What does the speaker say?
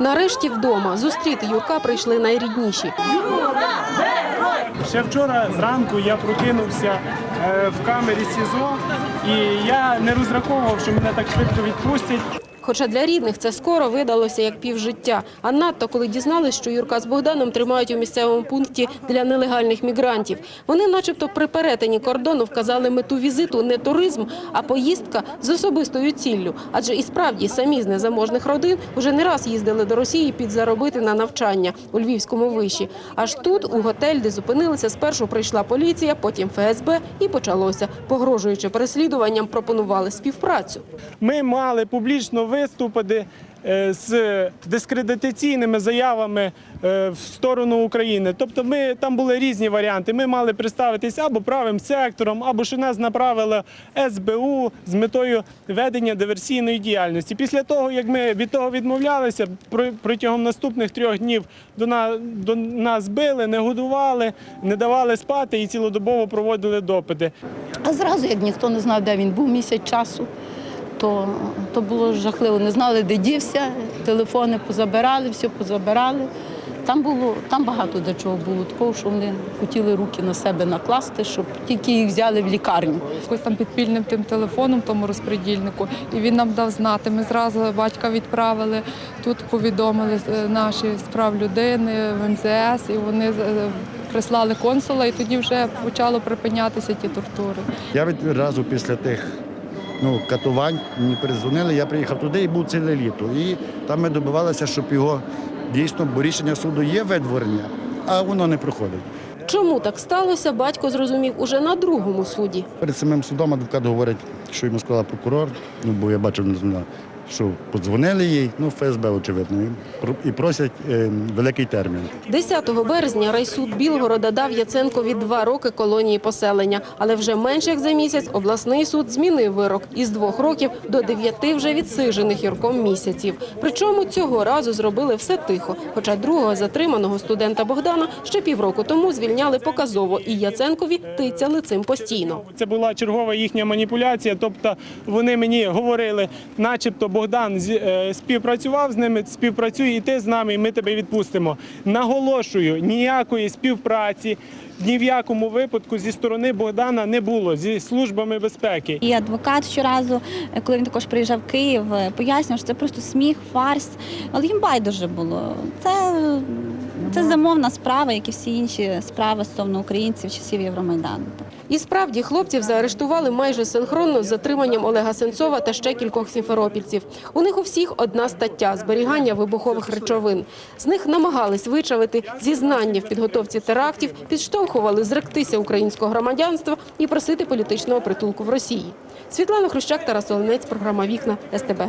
Нарешті вдома зустріти Юрка прийшли найрідніші. Ще вчора зранку я прокинувся е, в камері СІЗО, і я не розраховував, що мене так швидко відпустять. Хоча для рідних це скоро видалося як півжиття. А надто коли дізнались, що Юрка з Богданом тримають у місцевому пункті для нелегальних мігрантів. Вони, начебто, при перетині кордону вказали мету візиту не туризм, а поїздка з особистою ціллю. Адже і справді самі з незаможних родин вже не раз їздили до Росії підзаробити на навчання у Львівському виші. Аж тут, у готель, де зупинилися, спершу прийшла поліція, потім ФСБ і почалося. Погрожуючи переслідуванням, пропонували співпрацю. Ми мали публічно виступити е, з дискредитаційними заявами е, в сторону України. Тобто, ми там були різні варіанти. Ми мали представитись або правим сектором, або що нас направило СБУ з метою ведення диверсійної діяльності. Після того, як ми від того відмовлялися, протягом наступних трьох днів до нас, до нас били, не годували, не давали спати і цілодобово проводили допити. А зразу, як ніхто не знав, де він був місяць часу, то, то було жахливо. Не знали, де дівся, телефони позабирали, все позабирали. Там було там багато до чого було такого, що вони хотіли руки на себе накласти, щоб тільки їх взяли в лікарню. якось там підпільним тим телефоном, тому розпредільнику. І він нам дав знати. Ми зразу батька відправили. Тут повідомили е, наші справ людини в МЗС, і вони е, прислали консула, і тоді вже почало припинятися ті тортури. Я відразу після тих ну, катувань мені перезвонили, я приїхав туди і був ціле літо. І там ми добивалися, щоб його дійсно, бо рішення суду є видворення, а воно не проходить. Чому так сталося, батько зрозумів уже на другому суді. Перед самим судом адвокат говорить, що йому сказала прокурор, ну бо я бачив, не знаю, що подзвонили їй, ну ФСБ, очевидно, і просять е, великий термін. 10 березня райсуд Білгорода дав Яценкові два роки колонії поселення. Але вже менш як за місяць обласний суд змінив вирок із двох років до дев'яти вже відсижених Юрком місяців. Причому цього разу зробили все тихо. Хоча другого затриманого студента Богдана ще півроку тому звільняли показово, і Яценкові тицяли цим постійно. Це була чергова їхня маніпуляція. Тобто вони мені говорили, начебто Богдан е, співпрацював з ними, співпрацюй і ти з нами, і ми тебе відпустимо. Наголошую, ніякої співпраці ні в якому випадку зі сторони Богдана не було зі службами безпеки. І адвокат щоразу, е, коли він також приїжджав в Київ, е, пояснював, що це просто сміх, фарс. Але їм байдуже було. Це, це замовна справа, як і всі інші справи стосовно українців часів Євромайдану. І справді хлопців заарештували майже синхронно з затриманням Олега Сенцова та ще кількох сімферопільців. У них у всіх одна стаття зберігання вибухових речовин. З них намагались вичавити зізнання в підготовці терактів, підштовхували зректися українського громадянства і просити політичного притулку в Росії. Світлана Хрущак, Тарас Оленець, програма Вікна СТБ.